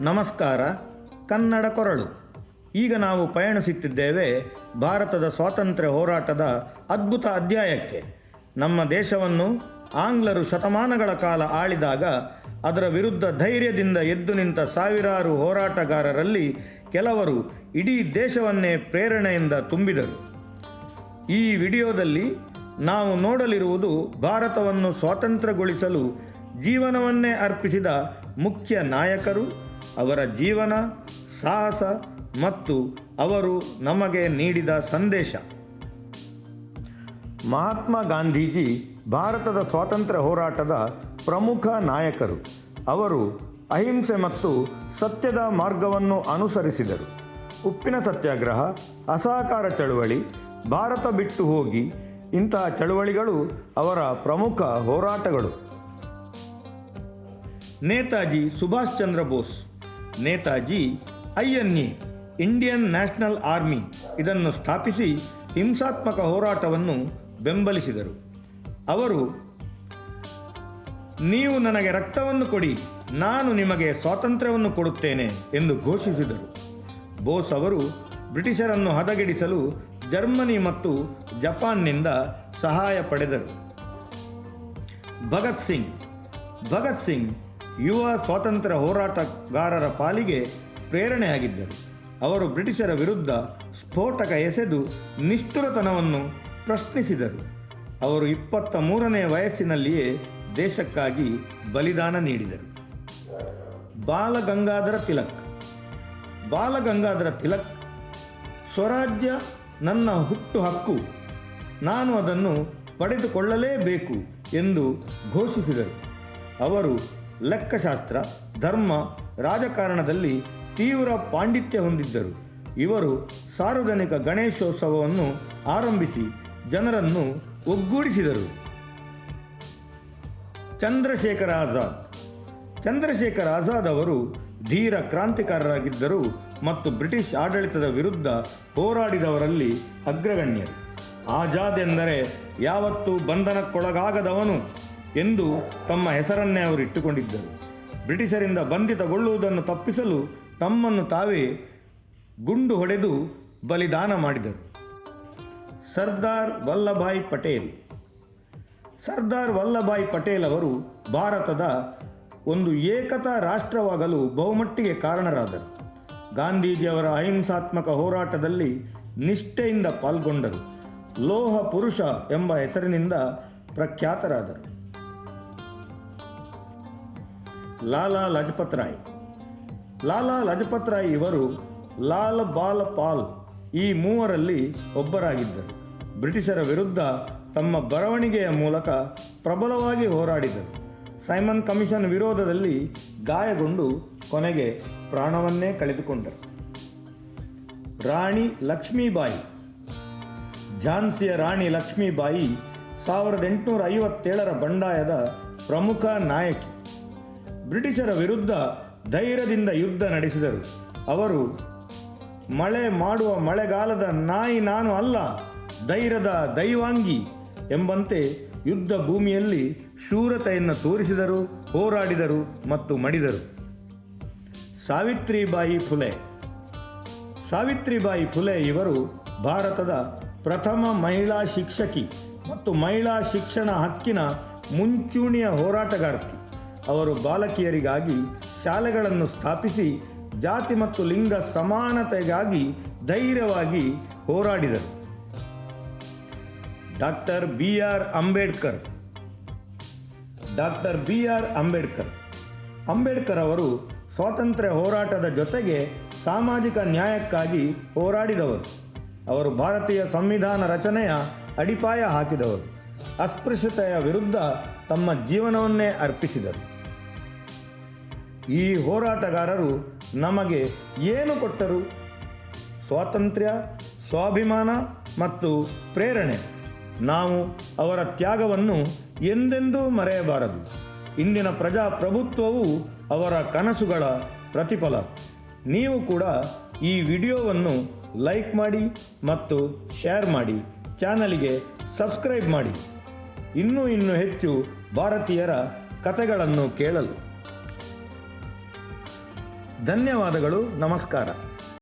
ನಮಸ್ಕಾರ, ಕನ್ನಡ ಕೊರಳು. ಈಗ ನಾವು ಪಯಣಿಸುತ್ತಿದ್ದೇವೆ ಭಾರತದ ಸ್ವಾತಂತ್ರ್ಯ ಹೋರಾಟದ ಅದ್ಭುತ ಅಧ್ಯಾಯಕ್ಕೆ. ನಮ್ಮ ದೇಶವನ್ನು ಆಂಗ್ಲರು ಶತಮಾನಗಳ ಕಾಲ ಆಳಿದಾಗ ಅದರ ವಿರುದ್ಧ ಧೈರ್ಯದಿಂದ ಎದ್ದು ನಿಂತ ಸಾವಿರಾರು ಹೋರಾಟಗಾರರಲ್ಲಿ ಕೆಲವರು ಇಡೀ ದೇಶವನ್ನೇ ಪ್ರೇರಣೆಯಿಂದ ತುಂಬಿದರು. ಈ ವಿಡಿಯೋದಲ್ಲಿ ನಾವು ನೋಡಲಿರುವುದು ಭಾರತವನ್ನು ಸ್ವಾತಂತ್ರ್ಯಗೊಳಿಸಲು ಜೀವನವನ್ನೇ ಅರ್ಪಿಸಿದ ಮುಖ್ಯ ನಾಯಕರು ಅವರ ಜೀವನ, ಸಾಹಸ ಮತ್ತು ಅವರು ನಮಗೆ ನೀಡಿದ ಸಂದೇಶ. ಮಹಾತ್ಮ ಗಾಂಧೀಜಿ ಭಾರತದ ಸ್ವಾತಂತ್ರ್ಯ ಹೋರಾಟದ ಪ್ರಮುಖ ನಾಯಕರು. ಅವರು ಅಹಿಂಸೆ ಮತ್ತು ಸತ್ಯದ ಮಾರ್ಗವನ್ನು ಅನುಸರಿಸಿದರು. ಉಪ್ಪಿನ ಸತ್ಯಾಗ್ರಹ, ಅಸಹಕಾರ ಚಳುವಳಿ, ಭಾರತ ಬಿಟ್ಟು ಹೋಗಿ ಇಂತಹ ಚಳುವಳಿಗಳು ಅವರ ಪ್ರಮುಖ ಹೋರಾಟಗಳು. Netaji Subhash Chandra Bose Netaji I N A Indian National Army ಇದನ್ನು ಸ್ಥಾಪಿಸಿ ಹಿಂಸಾತ್ಮಕ ಹೋರಾಟವನ್ನು ಬೆಂಬಲಿಸಿದರು. ಅವರು, ನೀವು ನನಗೆ ರಕ್ತವನ್ನು ಕೊಡಿ, ನಾನು ನಿಮಗೆ ಸ್ವಾತಂತ್ರ್ಯವನ್ನು ಕೊಡುತ್ತೇನೆ ಎಂದು ಘೋಷಿಸಿದರು. ಬೋಸ್ ಅವರು ಬ್ರಿಟಿಷರನ್ನು ಹದಗೆಡಿಸಲು ಜರ್ಮನಿ ಮತ್ತು ಜಪಾನ್ನಿಂದ ಸಹಾಯ ಪಡೆದರು. ಭಗತ್ ಸಿಂಗ್ ಭಗತ್ ಸಿಂಗ್ ಯುವ ಸ್ವಾತಂತ್ರ್ಯ ಹೋರಾಟಗಾರರ ಪಾಲಿಗೆ ಪ್ರೇರಣೆಯಾಗಿದ್ದರು. ಅವರು ಬ್ರಿಟಿಷರ ವಿರುದ್ಧ ಸ್ಫೋಟಕ ಎಸೆದು ನಿಷ್ಠುರತನವನ್ನು ಪ್ರಶ್ನಿಸಿದರು. ಅವರು ಇಪ್ಪತ್ತ ಮೂರನೇ ವಯಸ್ಸಿನಲ್ಲಿಯೇ ದೇಶಕ್ಕಾಗಿ ಬಲಿದಾನ ನೀಡಿದರು. ಬಾಲಗಂಗಾಧರ ತಿಲಕ್. ಬಾಲಗಂಗಾಧರ ತಿಲಕ್, ಸ್ವರಾಜ್ಯ ನನ್ನ ಹುಟ್ಟು ಹಕ್ಕು. ನಾನು ಅದನ್ನು ಪಡೆದುಕೊಳ್ಳಲೇಬೇಕು ಎಂದು ಘೋಷಿಸಿದರು. ಅವರು ಲೆಕ್ಕಶಾಸ್ತ್ರ, ಧರ್ಮ, ರಾಜಕಾರಣದಲ್ಲಿ ತೀವ್ರ ಪಾಂಡಿತ್ಯ ಹೊಂದಿದ್ದರು. ಇವರು ಸಾರ್ವಜನಿಕ ಗಣೇಶೋತ್ಸವವನ್ನು ಆರಂಭಿಸಿ ಜನರನ್ನು ಒಗ್ಗೂಡಿಸಿದರು. ಚಂದ್ರಶೇಖರ ಆಜಾದ್. ಚಂದ್ರಶೇಖರ ಆಜಾದ್ ಅವರು ಧೀರ ಕ್ರಾಂತಿಕಾರರಾಗಿದ್ದರು ಮತ್ತು ಬ್ರಿಟಿಷ್ ಆಡಳಿತದ ವಿರುದ್ಧ ಹೋರಾಡಿದವರಲ್ಲಿ ಅಗ್ರಗಣ್ಯರು. ಆಜಾದ್ ಎಂದರೆ ಯಾವತ್ತೂ ಬಂಧನಕ್ಕೊಳಗಾಗದವನು. ಎಂದು ತಮ್ಮ ಹೆಸರನ್ನೇ ಅವರು ಇಟ್ಟುಕೊಂಡಿದ್ದರು. ಬ್ರಿಟಿಷರಿಂದ ಬಂಧಿತಗೊಳ್ಳುವುದನ್ನು ತಪ್ಪಿಸಲು ತಮ್ಮನ್ನು ತಾವೇ ಗುಂಡು ಹೊಡೆದು ಬಲಿದಾನ ಮಾಡಿದರು. ಸರ್ದಾರ್ ವಲ್ಲಭಾಯ್ ಪಟೇಲ್. ಸರ್ದಾರ್ ವಲ್ಲಭಾಯ್ ಪಟೇಲ್ ಅವರು ಭಾರತದ ಒಂದು ಏಕತಾ ರಾಷ್ಟ್ರವಾಗಲು ಬಹುಮಟ್ಟಿಗೆ ಕಾರಣರಾದರು. ಗಾಂಧೀಜಿಯವರ ಅಹಿಂಸಾತ್ಮಕ ಹೋರಾಟದಲ್ಲಿ ನಿಷ್ಠೆಯಿಂದ ಪಾಲ್ಗೊಂಡರು. ಲೋಹ ಪುರುಷ ಎಂಬ ಹೆಸರಿನಿಂದ ಪ್ರಖ್ಯಾತರಾದರು. ಲಾಲಾ ಲಜಪತ್ ರಾಯ್. ಲಾಲಾ ಲಜಪತ್ ರಾಯ್ ಇವರು ಲಾಲ್ ಬಾಲ್ ಪಾಲ್ ಈ ಮೂವರಲ್ಲಿ ಒಬ್ಬರಾಗಿದ್ದರು. ಬ್ರಿಟಿಷರ ವಿರುದ್ಧ ತಮ್ಮ ಬರವಣಿಗೆಯ ಮೂಲಕ ಪ್ರಬಲವಾಗಿ ಹೋರಾಡಿದರು. ಸೈಮನ್ ಕಮಿಷನ್ ವಿರೋಧದಲ್ಲಿ ಗಾಯಗೊಂಡು ಕೊನೆಗೆ ಪ್ರಾಣವನ್ನೇ ಕಳೆದುಕೊಂಡರು. ರಾಣಿ ಲಕ್ಷ್ಮೀಬಾಯಿ. ಝಾನ್ಸಿಯ ರಾಣಿ ಲಕ್ಷ್ಮೀಬಾಯಿ ಸಾವಿರದ ಎಂಟುನೂರ ಐವತ್ತೇಳರ ಬಂಡಾಯದ ಪ್ರಮುಖ ನಾಯಕಿ. ಬ್ರಿಟಿಷರ ವಿರುದ್ಧ ಧೈರ್ಯದಿಂದ ಯುದ್ಧ ನಡೆಸಿದರು. ಅವರು, ಮಳೆ ಮಾಡುವ ಮಳೆಗಾಲದ ನಾಯಿ ನಾನು ಅಲ್ಲ, ಧೈರ್ಯದ ದೈವಾಂಗಿ ಎಂಬಂತೆ ಯುದ್ಧ ಭೂಮಿಯಲ್ಲಿ ಶೂರತೆಯನ್ನು ತೋರಿಸಿದರು, ಹೋರಾಡಿದರು ಮತ್ತು ಮಡಿದರು. ಸಾವಿತ್ರಿಬಾಯಿ ಫುಲೆ. ಸಾವಿತ್ರಿಬಾಯಿ ಫುಲೆ ಇವರು ಭಾರತದ ಪ್ರಥಮ ಮಹಿಳಾ ಶಿಕ್ಷಕಿ ಮತ್ತು ಮಹಿಳಾ ಶಿಕ್ಷಣ ಹಕ್ಕಿನ ಮುಂಚೂಣಿಯ ಹೋರಾಟಗಾರ್ತಿ. ಅವರು ಬಾಲಕಿಯರಿಗಾಗಿ ಶಾಲೆಗಳನ್ನು ಸ್ಥಾಪಿಸಿ ಜಾತಿ ಮತ್ತು ಲಿಂಗ ಸಮಾನತೆಗಾಗಿ ಧೈರ್ಯವಾಗಿ ಹೋರಾಡಿದರು. Doctor B R Ambedkar. Doctor B R Ambedkar. Ambedkar ಅವರು ಸ್ವಾತಂತ್ರ್ಯ ಹೋರಾಟದ ಜೊತೆಗೆ ಸಾಮಾಜಿಕ ನ್ಯಾಯಕ್ಕಾಗಿ ಹೋರಾಡಿದವರು. ಅವರು ಭಾರತೀಯ ಸಂವಿಧಾನ ರಚನೆಯ ಅಡಿಪಾಯ ಹಾಕಿದವರು. ಅಸ್ಪೃಶ್ಯತೆಯ ವಿರುದ್ಧ ತಮ್ಮ ಜೀವನವನ್ನೇ ಅರ್ಪಿಸಿದರು. ಈ ಹೋರಾಟಗಾರರು ನಮಗೆ ಏನು ಕೊಟ್ಟರು? ಸ್ವಾತಂತ್ರ್ಯ, ಸ್ವಾಭಿಮಾನ ಮತ್ತು ಪ್ರೇರಣೆ. ನಾವು ಅವರ ತ್ಯಾಗವನ್ನು ಎಂದೆಂದೂ ಮರೆಯಬಾರದು. ಇಂದಿನ ಪ್ರಜಾಪ್ರಭುತ್ವವು ಅವರ ಕನಸುಗಳ ಪ್ರತಿಫಲ. ನೀವು ಕೂಡ ಈ ವಿಡಿಯೋವನ್ನು ಲೈಕ್ ಮಾಡಿ ಮತ್ತು ಶೇರ್ ಮಾಡಿ. ಚಾನಲಿಗೆ ಸಬ್ಸ್ಕ್ರೈಬ್ ಮಾಡಿ. ಇನ್ನೂ ಇನ್ನೂ ಹೆಚ್ಚು ಭಾರತೀಯರ ಕಥೆಗಳನ್ನು ಕೇಳಲು. ಧನ್ಯವಾದಗಳು ನಮಸ್ಕಾರ.